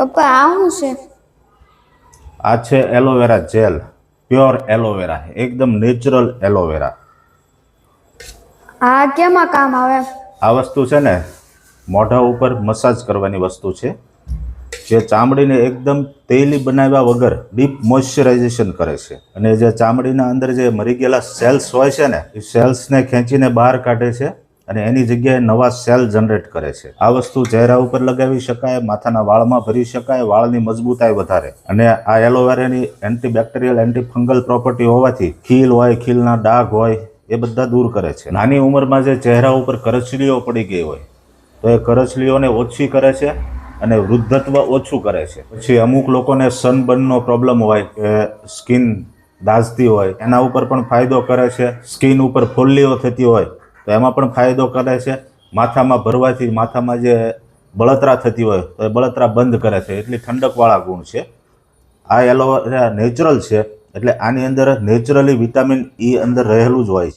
પપ્પા આ શું છે? આ છે aloe vera gel pure aloe vera એકદમ નેચરલ એલોવેરા. આ કેમાં કામ આવે? આ વસ્તુ છે ને મોઢા ઉપર મસાજ કરવાની વસ્તુ છે જે ચામડીને એકદમ તેલી બનાવ્યા વગર ડીપ મોઇશ્ચરાઇઝેશન કરે છે. અને જે ચામડીના અંદર જે મરી ગયેલા સેલ્સ હોય છે ને એ સેલ્સને ખેંચીને બહાર કાઢે છે. અને એની જગ્યાએ નવા સેલ જનરેટ કરે છે. આ વસ્તુ ચહેરા ઉપર લગાવી શકાય, માથાના વાળમાં ભરી શકાય, વાળની મજબૂતાઈ વધારે. અને આ એલોવેરાની એન્ટીબેક્ટેરિયલ, એન્ટીફંગલ પ્રોપર્ટી હોવાથી ખીલ હોય, ખીલના ડાઘ હોય, એ બધા દૂર કરે છે. નાની ઉંમરમાં જે ચહેરા ઉપર કરચલીઓ પડી ગઈ હોય, તો એ કરચલીઓને ઓછી કરે છે અને વૃદ્ધત્વ ઓછું કરે છે. પછી અમુક લોકોને સનબર્નનો પ્રોબ્લેમ હોય કે સ્કિન દાઝતી હોય, એના ઉપર પણ ફાયદો કરે છે. સ્કિન ઉપર ફોલ્લીઓ થતી હોય તો એમાં પણ ફાયદો કરે છે. માથામાં ભરવાથી માથામાં જે બળતરા થતી હોય તો એ બળતરા બંધ કરે છે. એટલી ઠંડકવાળા ગુણ છે. આ એલોવેરા નેચરલ છે. એટલે આની અંદર નેચરલી વિટામિન ઈ અંદર રહેલું જ હોય છે.